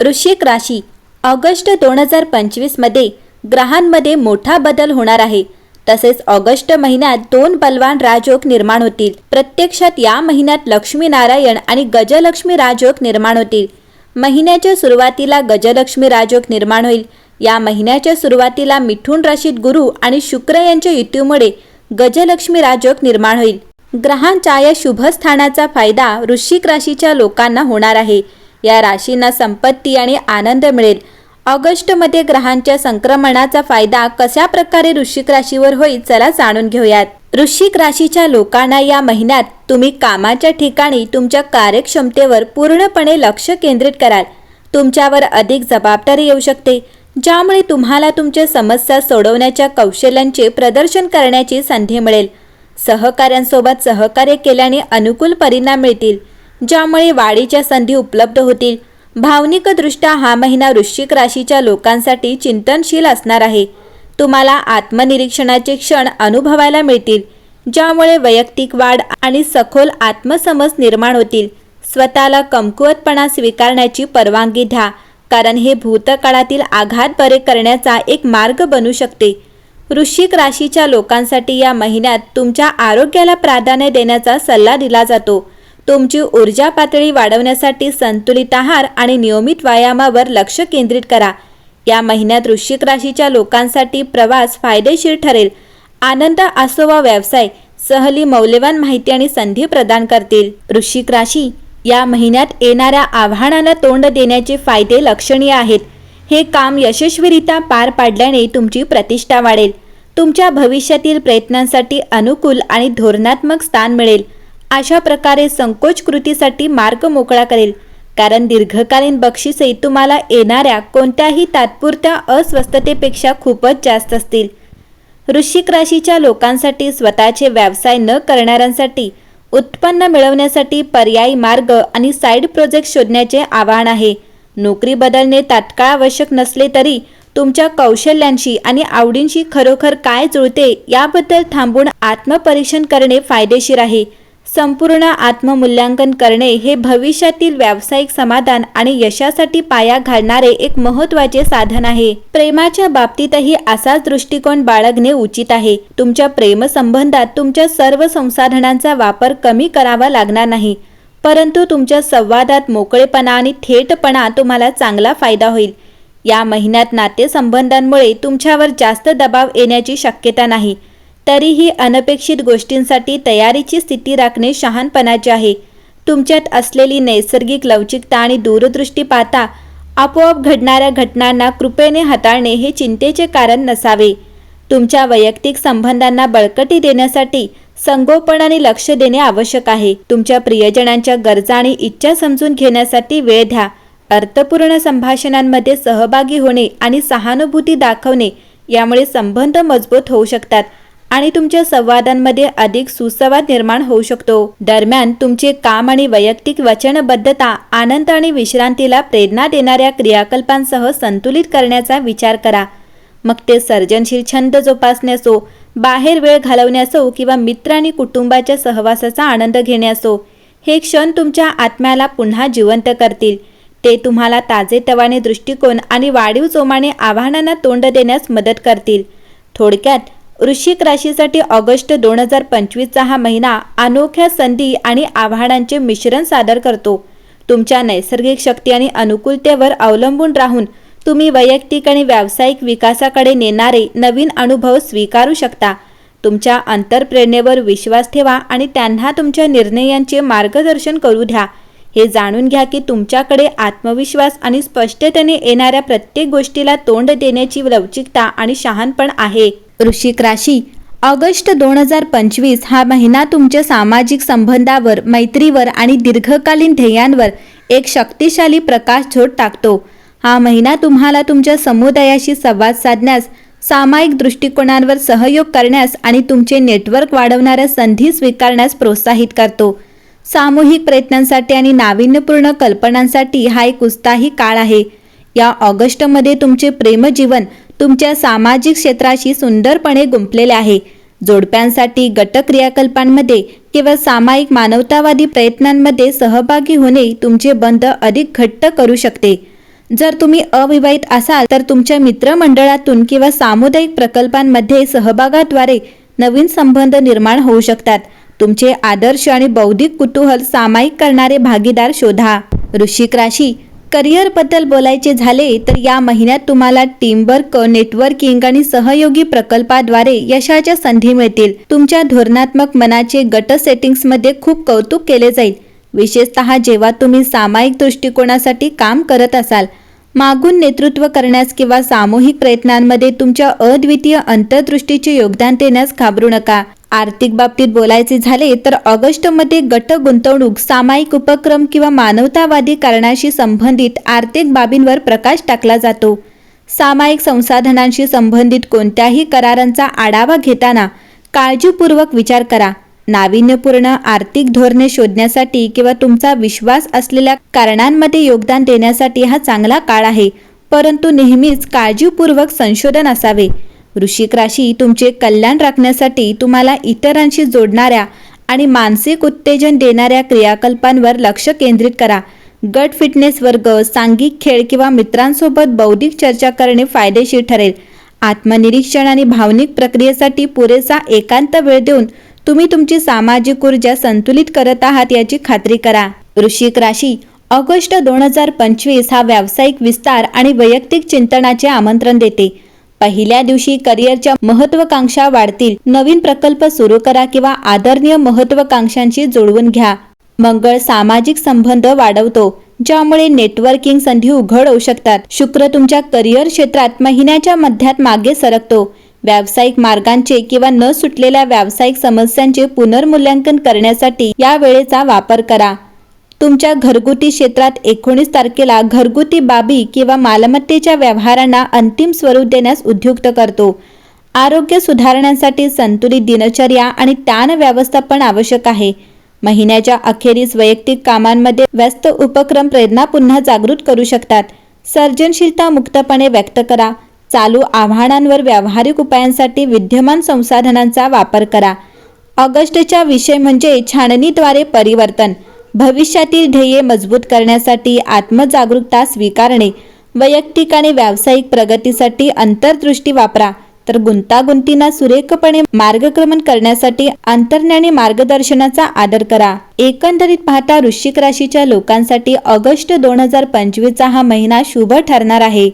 वृश्चिक राशी ऑगस्ट दोन हजार पंचवीसमध्ये ग्रहांमध्ये मोठा बदल होणार आहे. तसेच ऑगस्ट महिन्यात दोन बलवान राजयोग निर्माण होतील. प्रत्यक्षात या महिन्यात लक्ष्मीनारायण आणि गजलक्ष्मी राजयोग निर्माण होतील. महिन्याच्या सुरुवातीला गजलक्ष्मी राजयोग निर्माण होईल. या महिन्याच्या सुरुवातीला मिथुन राशीत गुरु आणि शुक्र यांच्या युतीमुळे गजलक्ष्मी राजयोग निर्माण होईल. ग्रहांच्या या शुभ स्थानाचा फायदा वृश्चिक राशीच्या लोकांना होणार आहे. या राशींना संपत्ती आणि आनंद मिळेल. ऑगस्टमध्ये ग्रहांच्या संक्रमणाचा फायदा कशा प्रकारे वृश्चिक राशीवर होईल चला जाणून घेऊयात. वृश्चिक राशीच्या लोकांना या महिन्यात तुम्ही कामाच्या ठिकाणी तुमच्या कार्यक्षमतेवर पूर्णपणे लक्ष केंद्रित कराल. तुमच्यावर अधिक जबाबदारी येऊ शकते ज्यामुळे तुम्हाला तुमच्या समस्या सोडवण्याच्या कौशल्यांचे प्रदर्शन करण्याची संधी मिळेल. सहकाऱ्यांसोबत सहकार्य केल्याने अनुकूल परिणाम मिळतील. ज्यामुळे वाढीच्या संधी उपलब्ध होतील. भावनिकदृष्ट्या हा महिना वृश्चिक राशीच्या लोकांसाठी चिंतनशील असणार आहे. तुम्हाला आत्मनिरीक्षणाचे क्षण अनुभवायला मिळतील. ज्यामुळे वैयक्तिक वाढ आणि सखोल आत्मसमज निर्माण होतील. स्वतःला कमकुवतपणा स्वीकारण्याची परवानगी द्या कारण हे भूतकाळातील आघात बरे करण्याचा एक मार्ग बनू शकते. वृश्चिक राशीच्या लोकांसाठी या महिन्यात तुमच्या आरोग्याला प्राधान्य देण्याचा सल्ला दिला जातो. तुमची ऊर्जा पातळी वाढवण्यासाठी संतुलित आहार आणि नियमित व्यायामावर लक्ष केंद्रित करा. या महिन्यात वृश्चिक राशीच्या लोकांसाठी प्रवास फायदेशीर ठरेल. आनंद असो वा व्यवसाय सहली मौल्यवान माहिती आणि संधी प्रदान करतील. वृश्चिक राशी या महिन्यात येणाऱ्या आव्हानाला तोंड देण्याचे फायदे लक्षणीय आहेत. हे काम यशस्वीरित्या पार पाडल्याने तुमची प्रतिष्ठा वाढेल. तुमच्या भविष्यातील प्रयत्नांसाठी अनुकूल आणि धोरणात्मक स्थान मिळेल. अशा प्रकारे संकोच कृतीसाठी मार्ग मोकळा करेल. कारण दीर्घकालीन बक्षिसे तुम्हाला येणाऱ्या कोणत्याही तात्पुरत्या अस्वस्थतेपेक्षा खूपच जास्त असतील. वृश्चिक राशीच्या लोकांसाठी स्वतःचे व्यवसाय न करणाऱ्यांसाठी उत्पन्न मिळवण्यासाठी पर्यायी मार्ग आणि साईड प्रोजेक्ट शोधण्याचे आव्हान आहे. नोकरी बदलणे तात्काळ आवश्यक नसले तरी तुमच्या कौशल्यांशी आणि आवडींशी खरोखर काय जुळते याबद्दल थांबून आत्मपरीक्षण करणे फायदेशीर आहे. संपूर्ण आत्ममूल्यांकन करणे हे भविष्यातील व्यावसायिक समाधान आणि यशासाठी पाया घालणारे एक महत्त्वाचे साधन आहे. प्रेमाच्या बाबतीतही असाच दृष्टिकोन बाळगणे उचित आहे. तुमच्या प्रेमसंबंधात तुमच्या सर्व संसाधनांचा वापर कमी करावा लागणार नाही. परंतु तुमच्या संवादात मोकळेपणा आणि थेटपणा तुम्हाला चांगला फायदा होईल. या महिन्यात नातेसंबंधांमुळे तुमच्यावर जास्त दबाव येण्याची शक्यता नाही. तरीही अनपेक्षित गोष्टींसाठी तयारीची स्थिती राखणे शहाणपणाचे आहे. तुमच्यात असलेली नैसर्गिक लवचिकता आणि दूरदृष्टी पाहता आपोआप घडणाऱ्या घटनांना कृपेने हाताळणे हे चिंतेचे कारण नसावे. तुमच्या वैयक्तिक संबंधांना बळकटी देण्यासाठी संगोपन आणि लक्ष देणे आवश्यक आहे. तुमच्या प्रियजनांच्या गरजा आणि इच्छा समजून घेण्यासाठी वेळ द्या. अर्थपूर्ण संभाषणांमध्ये सहभागी होणे आणि सहानुभूती दाखवणे यामुळे संबंध मजबूत होऊ शकतात. आणि तुमच्या संवादांमध्ये अधिक सुसंवाद निर्माण होऊ शकतो. दरम्यान तुमचे काम आणि वैयक्तिक वचनबद्धता आनंद आणि विश्रांतीला प्रेरणा देणाऱ्या क्रियाकल्पांसह संतुलित करण्याचा विचार करा. मग ते सर्जनशील छंद जोपासणे असो बाहेर वेळ घालवणे असो किंवा मित्र आणि कुटुंबाच्या सहवासाचा आनंद घेणे असो हे क्षण तुमच्या आत्म्याला पुन्हा जिवंत करतील. ते तुम्हाला ताजेतवाने दृष्टिकोन आणि वाढीव जोमाने आव्हानांना तोंड देण्यास मदत करतील. थोडक्यात वृश्चिक राशीसाठी ऑगस्ट दोन हजार पंचवीसचा हा महिना अनोख्या संधी आणि आव्हानांचे मिश्रण सादर करतो. तुमच्या नैसर्गिक शक्ती आणि अनुकूलतेवर अवलंबून राहून तुम्ही वैयक्तिक आणि व्यावसायिक विकासाकडे नेणारे नवीन अनुभव स्वीकारू शकता. तुमच्या अंतरप्रेरणेवर विश्वास ठेवा आणि त्यांना तुमच्या निर्णयांचे मार्गदर्शन करू द्या. हे जाणून घ्या की तुमच्याकडे आत्मविश्वास आणि स्पष्टतेने येणाऱ्या प्रत्येक गोष्टीला तोंड देण्याची लवचिकता आणि शहाणपण आहे. वृश्चिक राशी ऑगस्ट दोन हजार पंचवीस हा महिना तुमच्या सामाजिक संबंधावर मैत्रीवर आणि दीर्घकालीन ध्येयांवर एक शक्तिशाली प्रकाश झोत टाकतो. हा महिना तुम्हाला तुमच्या समुदायाशी संवाद साधण्यास सामायिक दृष्टिकोनांवर सहयोग करण्यास आणि तुमचे नेटवर्क वाढवणाऱ्या संधी स्वीकारण्यास प्रोत्साहित करतो. सामूहिक प्रयत्नांसाठी आणि नाविन्यपूर्ण कल्पनांसाठी हा एक उत्साही काळ आहे. या ऑगस्टमध्ये तुमचे प्रेमजीवन तुमच्या सामाजिक क्षेत्राशी सुंदरपणे गुंपलेले आहे. जोडप्यांसाठी गट क्रियाकल्पांमध्ये किंवा सामायिक मानवतावादी प्रयत्नांमध्ये सहभागी होणे तुमचे बंध अधिक घट्ट करू शकते. जर तुम्ही अविवाहित असाल तर तुमच्या मित्रमंडळातून किंवा सामुदायिक प्रकल्पांमध्ये सहभागाद्वारे नवीन संबंध निर्माण होऊ शकतात. तुमचे आदर्श आणि बौद्धिक कुतूहल सामायिक करणारे भागीदार शोधा. वृश्चिक राशी करिअरबद्दल बोलायचे झाले तर या महिन्यात तुम्हाला टीमवर्क नेटवर्किंग आणि सहयोगी प्रकल्पाद्वारे यशाच्या संधी मिळतील. तुमच्या धोरणात्मक मनाचे गट सेटिंग्समध्ये खूप कौतुक केले जाईल. विशेषतः जेव्हा तुम्ही सामायिक दृष्टिकोनासाठी काम करत असाल मागून नेतृत्व करण्यास किंवा सामूहिक प्रयत्नांमध्ये तुमच्या अद्वितीय अंतर्दृष्टीचे योगदान देण्यास घाबरू नका. आर्थिक बाबतीत बोलायचे झाले तर ऑगस्टमध्ये गट गुंतवणूक सामायिक उपक्रम किंवा मानवतावादी कारणाशी संबंधित आर्थिक बाबींवर प्रकाश टाकला जातो. सामायिक संसाधनांशी संबंधित कोणत्याही करारांचा आढावा घेताना काळजीपूर्वक विचार करा. नाविन्यपूर्ण आर्थिक धोरणे शोधण्यासाठी किंवा तुमचा विश्वास असलेल्या कारणांमध्ये योगदान देण्यासाठी हा चांगला काळ आहे. परंतु नेहमीच काळजीपूर्वक संशोधन असावे. वृश्चिक राशी तुमचे कल्याण राखण्यासाठी तुम्हाला इतरांशी जोडणाऱ्या आणि मानसिक उत्तेजन देणाऱ्या क्रियाकल्पांवर लक्ष केंद्रित करा. गट फिटनेस वर्ग सांघिक खेळ किंवा मित्रांसोबत बौद्धिक चर्चा करणे फायदेशीर ठरेल. आत्मनिरीक्षण आणि भावनिक प्रक्रियेसाठी पुरेसा एकांत वेळ देऊन तुम्ही तुमची सामाजिक ऊर्जा संतुलित करत आहात याची खात्री करा. वृश्चिक राशी ऑगस्ट दोन हजार पंचवीस हा व्यावसायिक विस्तार आणि वैयक्तिक चिंतनाचे आमंत्रण देते. पहिल्या दिवशी करिअरच्या महत्वाकांक्षा वाढतील. नवीन प्रकल्प सुरू करा किंवा आदरणीय महत्वाकांक्षांशी जुळवून घ्या. मंगळ सामाजिक संबंध वाढवतो ज्यामुळे नेटवर्किंग संधी उघड होऊ शकतात. शुक्र तुमच्या करिअर क्षेत्रात महिन्याच्या मध्यात मागे सरकतो. व्यावसायिक मार्गांचे किंवा न सुटलेल्या व्यावसायिक समस्यांचे पुनर्मूल्यांकन करण्यासाठी या वेळेचा वापर करा. तुमच्या घरगुती क्षेत्रात एकोणीस तारखेला घरगुती बाबी किंवा मालमत्तेच्या व्यवहारांना अंतिम स्वरूप देण्यास उद्युक्त करतो. आरोग्य सुधारण्यासाठी संतुलित दिनचर्या आणि ताण व्यवस्थापन आवश्यक आहे. महिन्याच्या अखेरीस वैयक्तिक कामांमध्ये व्यस्त उपक्रम प्रेरणा पुन्हा जागृत करू शकतात. सर्जनशीलता मुक्तपणे व्यक्त करा. चालू आव्हानांवर व्यावहारिक उपायांसाठी विद्यमान संसाधनांचा वापर करा. ऑगस्टच्या विषय म्हणजे छाननीद्वारे परिवर्तन. भविष्यातील ध्येये मजबूत करण्यासाठी आत्मजागरूकता स्वीकारणे. वैयक्तिक आणि व्यावसायिक प्रगतीसाठी अंतर्दृष्टी वापरा. तर गुंतागुंतींना सुरेखपणे मार्गक्रमण करण्यासाठी अंतर्ज्ञानी मार्गदर्शनाचा आदर करा. एकंदरीत पाहता वृश्चिक राशीच्या लोकांसाठी ऑगस्ट दोन हजार पंचवीसचा हा महिना शुभ ठरणार आहे.